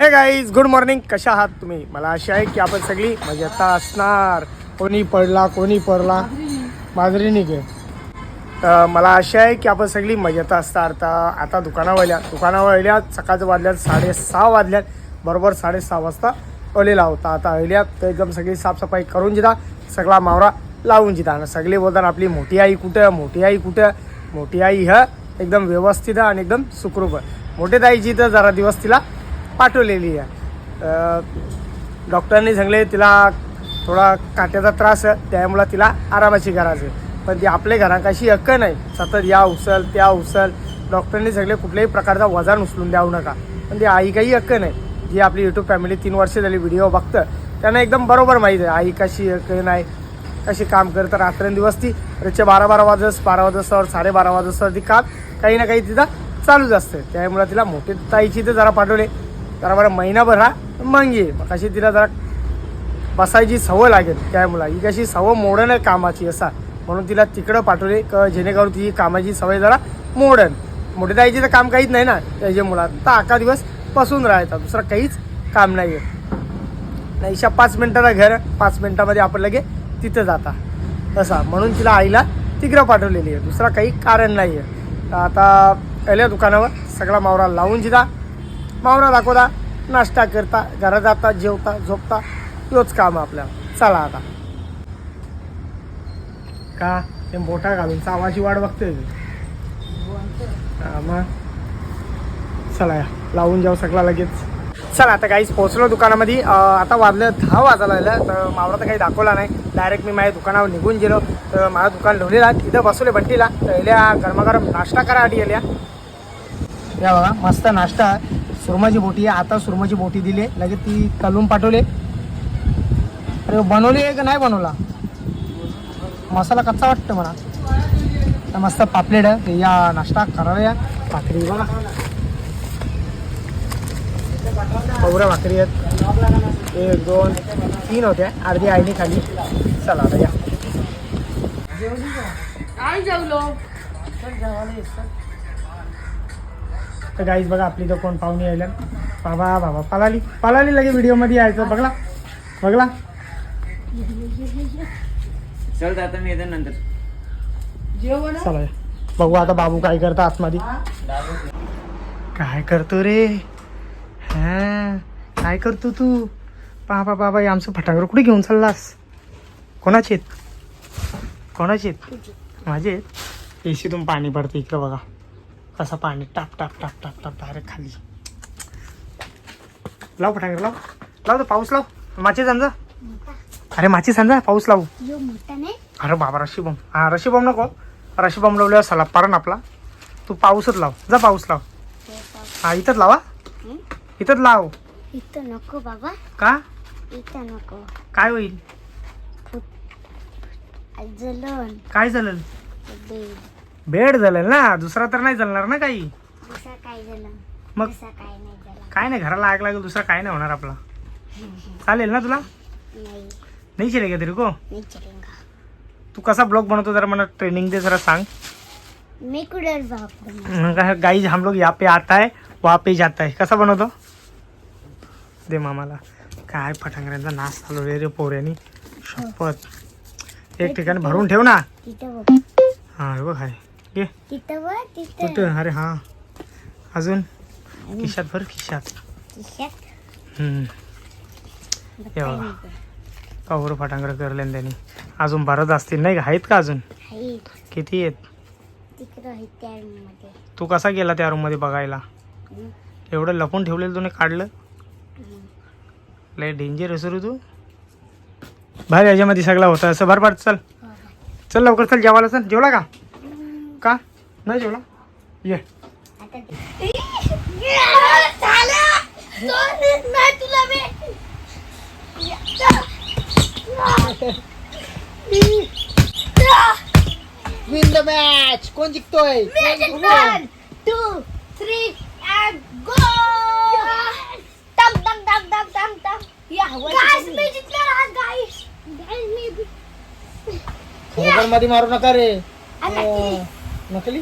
हे guys good morning कशा आहात तुम्ही? मला अशी आहे की आपण सगळी मजेत असणार. कोणी पडला कोणी पडला? माजरी निघे तर मला अशी आहे की आपण सगळी मजेत असणार. तर आता दुकानावाल्या दुकानावल्या सकाळचं वाजल्यात साडेसहा वाजल्यात. बरोबर साडेसहा वाजता ओलेला होता आता अहिल्यात एकदम सगळी साफसफाई करून दिला. सगळा मावरा लावून जिता सगळे बोलतात आपली मोठी आई कुठं? मोठी आई कुठं? मोठी आई ह एकदम व्यवस्थित आणि एकदम सुखरूप आहे मोठे ताईची तर जरा दिवस तिला पाठवलेली आहे डॉक्टरांनी सांगले तिला थोडा काट्याचा त्रास आहे त्यामुळं तिला आरामाची गरज आहे. पण ती आपल्या घरात अशी हक्क नाही. सतत या उचल त्या उचल डॉक्टरांनी सगळे कुठल्याही प्रकारचा वजन उचलून द्यावू नका. पण ती आई काही हक्क नाही. जी आपली यूट्यूब फॅमिली तीन वर्ष झाली व्हिडिओ बघतं त्यांना एकदम बरोबर माहीत आहे. आई कशी हक्क नाही कशी काम करत रात्रंदिवस ती रोजच्या बारा बारा वाजस बारा वाजतावर साडेबारा वाजतावर ती काम काही ना काही तिथं चालूच असते. त्यामुळे तिला मोठे ताईची तर जरा पाठवले. जरा बरं महिनाभर हा मग ये. कशी तिला जरा बसायची सवय लागेल त्यामुळं. ही कशी सवय मोडण आहे कामाची असा. म्हणून तिला तिकडं पाठवले क जेणेकरून ती कामाची सवय जरा मोडण मोठे ताईची तर काम काहीच नाही ना. त्याच्या मुलात तर अकरा दिवस बसून राहायचा दुसरं काहीच काम नाही आहे नाहीशा पाच मिनटाला घर. पाच मिनटामध्ये आपण लगे तिथं जाता. तसा. म्हणून तिला आईला तिकडं पाठवलेली आहे. दुसरा काही कारण नाही आहे तर आता पहिल्या दुकानावर सगळा मावरा लावून जिता मावरा दाखवता नाश्ता करता घरात जाता जेवता झोपता तोच काम आपल्या चला आता. का? ते मोठा घालून चावाची वाट बघतोय मग. चला या. लावून जाऊ सगळा लगेच. चला आता काहीच पोहोचलो दुकानामध्ये. आता वाजलं दहा वाजायला लागलं तर मावरा तर काही दाखवला नाही. डायरेक्ट मी माझ्या दुकानावर निघून गेलो. तर माझं दुकान ठेवलेला तिथं बसवले बंटीला. पहिल्या गरमागरम नाश्ता करासाठी गेल्या या बघा मस्त नाश्ता. सुरमाची बोटी आहे. आता सुरमाची बोटी दिली. आहे. लगेच ती कलून पाठवले. अरे बनवली आहे का नाही बनवला? मसाला कच्चा वाटतं मला तर मस्त पापलेट आहे. या नाश्ता करावया. या भाकरी बघा. पवऱ्या भाकरी आहेत. एक दोन तीन होत्या. अर्धी आईने खाली. चला आता या. तर गाईज बघा आपली तर कोण पाहुणे यायला. बाबा बाबा पलाली. पलाली लगे व्हिडिओमध्ये यायचं. बघला. बघला. चल जाता मी येतो नंतर. जेवण? चला. बघू आता बाबू काय करता आतमध्ये. काय करतो रे? हा काय करतो तू? बाबा बाबा हे आमचं फटांगर कुठे घेऊन चाललास? कोणाचे आहेत? कोणाचे आहेत? माझे आहेत. एसीतून पाणी पडतं इकडं बघा. कसं पाणी टाप टाप टाप टाप टाप डायरेक्ट खाली. लाव फटांगर लाव. लाव तर पाऊस लाव. माची सांजा. अरे माची सांजा पाऊस लावू. यो मोठा नाही? अरे बाबा रशी बॉम्ब हा रशी बॉम्ब नको. रशी बॉम्ब लावल्यावर सला पारण आपला तू पाऊसच लाव. जा पाऊस लाव. हा इथंच लावा. इथंच लाव. इथं नको बाबा. का? इथं नको. काय होईल? जलन. काय झालं बेड. बेड झालं ना? दुसरा तर नाही चालणार ना काही. दुसरा काय मग? दुसरा काय नाही काय घराला आग लागेल दुसरा काय नाही होणार आपला. चालेल ना तुला? नाही. नाही चलेगा तरी को नहीं चलेगा तू कसा ब्लॉग बनवतो जरा मला ट्रेनिंग दे जरा सांग. मैं कुडर बाप गाई हम लोग यहाँ पे आता है वहाँ पे जाता है. कसा बनवतो? दे मामाला. काय फटांगऱ्यांचा नाश चालू रे रे पोऱ्यानी. शपथ. एक ठिकाणी भरून ठेव ना. तिथं बघ. हा हे बघ हाय. घे तिथं बघ तिथं. कुठं? अरे हा. अजून? खिशात भर खिशात. हम्म. बघा. कवर फटांगर करले त्यांनी. अजून भरत असतील नाही का? आहेत का अजून? आहे किती आहेत? तिकडं आहे त्या मध्ये. तू कसा गेला त्या रूममध्ये बघायला? एवढं लपून ठेवलेलं तुने काढलं? लय डेंजर असं रे तू. बाहेर याच्यामध्ये सगळा होता. असं भर पड चल. चल लवकर चल जेवायला चल. जेवला का? का? नाही जेवला? ये. आता तुला विन द मॅच कोण जिंकतोय One, two, मी आज मी खरोखरमध्ये मारू नका रे. आता नकली?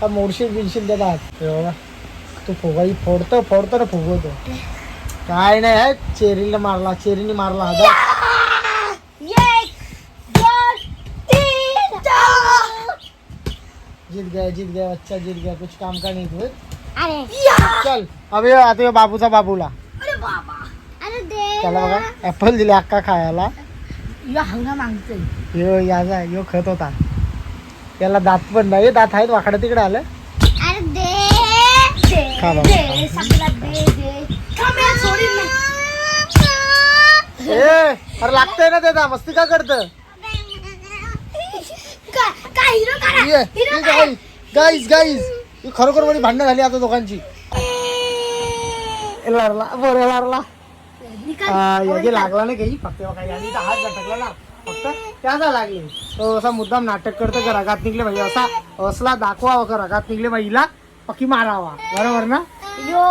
का मोडशील बिनशील देतात हे बघा तू फुगाई फोडतो फोडतो ना फुगवतो. काय नाही आहे चेरीला मारला चेरीने मारला आता एक दोन तीन चार. जीत गया जीत गया अच्छा जीत गया. कुछ काम का नहीं चल अबे आता ह्यो बाबूचा बाबूला. अरे बाबा. अरे दे त्याला बघा ऍपल दिले अक्का खायला. या हंगा मागतोय. ह्यो याचा ह्यो खत होता. त्याला दात पण नाही दात आहेत वाकडं तिकडे आलं. अरे दे. दे खा बाबा, दे सगळं दे दे. थांब यार, सोडीन नाही. ए अरे लागतंय ना त्याचा मस्ती का करतं? काय काय हिरो करा ये हिरो करा गाईज गाईज ही खरोखरमध्ये भांडणं झाली आता दोघांची. ए, लारला. बरं. आ, याची लागला नाही काही फक्त तर हात झटकला ना. फक्त त्याचा लागले. तो असा मुद्दाम नाटक करतो का रगात निघले म्हणजे असा असला दाखवावा का रगात निघले महिला पक्की मारावा. बरोबर ना? यो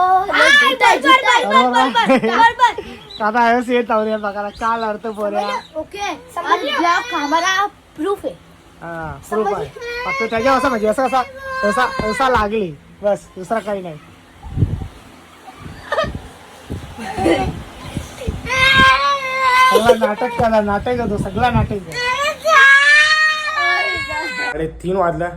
बर, बर. आता आयस येत बघायला काल अर्थ बोऱ्या ओके. हमारा प्रूफ है हा प्रूफ आहे फक्त त्याच्या असं म्हणजे असं असा असा असा लागली. बस दुसरा काही नाही. सगळं नाटक केला नाटक होतो सगळा नाटक आहे. अरे तीन वाजलं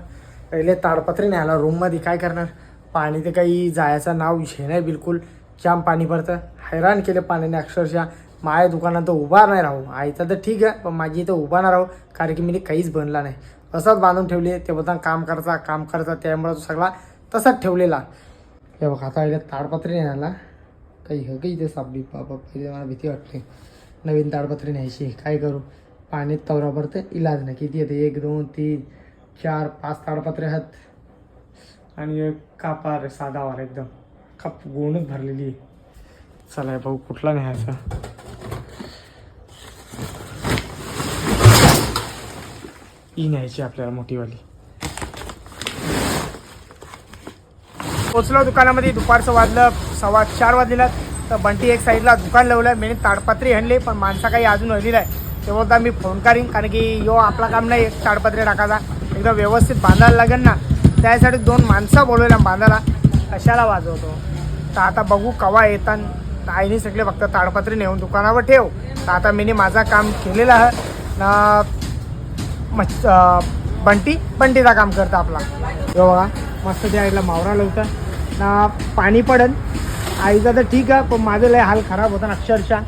पहिले ताडपत्री नाही आला रूममध्ये काय करणार? पाणी ते काही जायचं नाव विषय नाही बिलकुल. जाम पाणी भरतं. हैराण केले पाण्याने अक्षरशः. माझ्या दुकानात तर उभा नाही राहू. आईचा तर ठीक आहे पण माझी इथं उभा नाही राहू कारण की मी काहीच बनला नाही. असंच बांधून ठेवले ते बोलता काम करायचा काम करायचा त्यामुळे तो सगळा तसाच ठेवलेला. हे बघ आता एकदा ताडपत्री नाही आला. काही ह काही इथे सापली बाबा पहिले मला भीती वाटते. नवीन ताडपत्री न्यायची काय करू? पाण्यात तवरावर तर इलाज नाही. किती येते? एक दोन तीन चार पाच ताडपत्रे आहेत. आणि एक कापार साधावार एकदम. काप गुणच भरलेली आहे. चला भाऊ कुठला न्यायचा? ही न्यायची आपल्याला मोठीवाली. पोचलो दुकानामध्ये दुपारचं वाजलं सव्वा चार वाजलेला. तर बंटी एक साईडला दुकान लावलं मी ताडपत्री आणली पण माणसा काही अजून हल्ली नाही तेव्हा तर मी फोन करीन कारण की यो आपला काम नाही एक ताडपत्री टाकायचा. एकदम व्यवस्थित बांधायला लागेल ना त्यासाठी दोन माणसं बोलवल्या बांधायला. कशाला वाजवतो? तर आता बघू कवा येतात आईने सगळे फक्त ताडपत्री नेऊन दुकानावर ठेव. तर आता मी माझा काम केलेलं आहे. ना अं, बंटी बंटीचा काम करतं आपला. हो बघा मस्त त्या आईला मावरा लावतं ना पाणी पडन. आईचा तर ठीक आहे पण माझं लय हाल खराब होता ना अक्षरशः.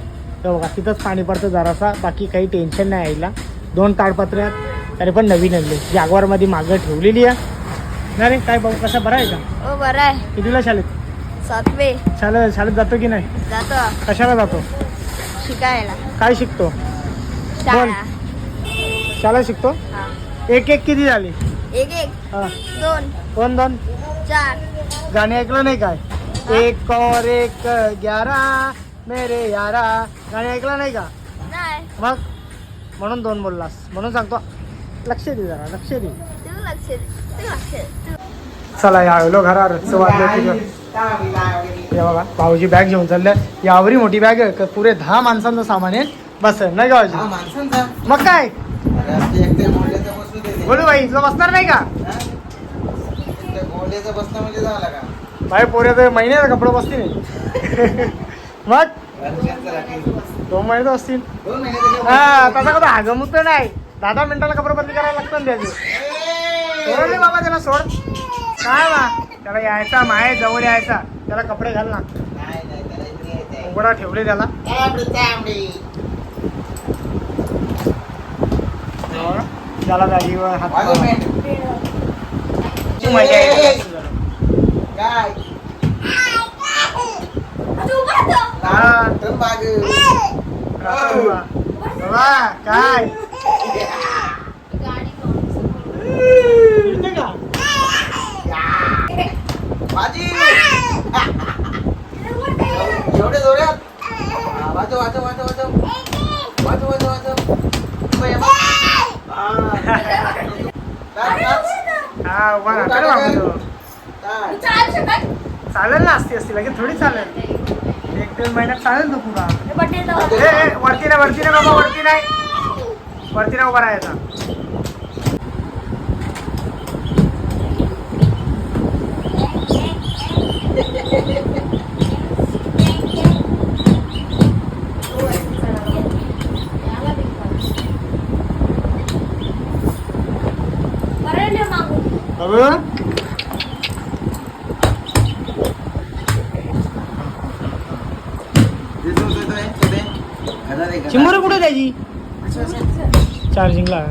हो बघा तिथंच पाणी पडतं जरासा. बाकी काही टेन्शन नाही आईला. दोन ताडपत्रे आहेत. तरी पण नवीन आणले. जागवारमध्ये मागं ठेवलेली आहे. नाही रे काय भाऊ कसा बरा आहे का? ओ बरं आहे. कितीला शाळेत? सातवे. शाळेत शाळेत जातो की नाही? जातो. कशाला जातो? शिकायला. काय शिकतो? शाळा. शाळा शिकतो? हा. एक एक किती झाली? एक एक. हां. दोन. दोन दोन? चार. गाणे ऐकलं नाही काय? एक और एक ग्यारा मेरे यारा. गाणे ऐकलं नाही का? नाही. मग? म्हणून दोन बोललास. म्हणून सांगतो. लक्ष दे जरा लक्ष दे. तू लक्ष दे, तू लक्ष दे, तू. चला या आलो घरा रस्ते वाजले. हे बघा भाऊजी बॅग घेऊन चालल्या यावरी मोठी बॅग आहे का पुरे दहा माणसांचं सामान आहे. बस नाही का भाऊजी मग काय? बोलू भाई तुला बसणार नाही का? बसणं म्हणजे भाई पोरे तर महिन्याचा कपडे बसतील. मग. दोन महिने तर असतील हा तसा कसा हागमुत नाही. दहा दहा मिनिटाला कपडे बदली करायला लागतं ना त्याचे. सोड बाबा त्याला सोड. काय बा त्याला यायचा माये जवळ यायचा त्याला कपडे घाल ना नाही नाही त्याला इथे यायचंय. उघडा ठेवले त्याला तांबडी, तांबडी. बघा. त्याला गाडीवर हात वाजव मेंढ. ची मजा येते. काय तू उभा राहा. हा. तर माग रात्र बा. बाबा, काय फिरते का माझी एवढे जोरात हा, वाजव वाजव वाजव वाजव वाजव वाजव वाजव बाई, बाई. हा. नाच, नाच. हा उभा राहते रे बाबा तो. नाच. चालू शकत. चालेल ना असती असती लगेच थोडी चालेल एक दीड महिन्यात चालेल तो पुरा. ए, ए, वरती नाही वरती नाही बाबा वरती नाही. वरती नाही उभा राहायचा. ना अगं? घरात आहे, घरात.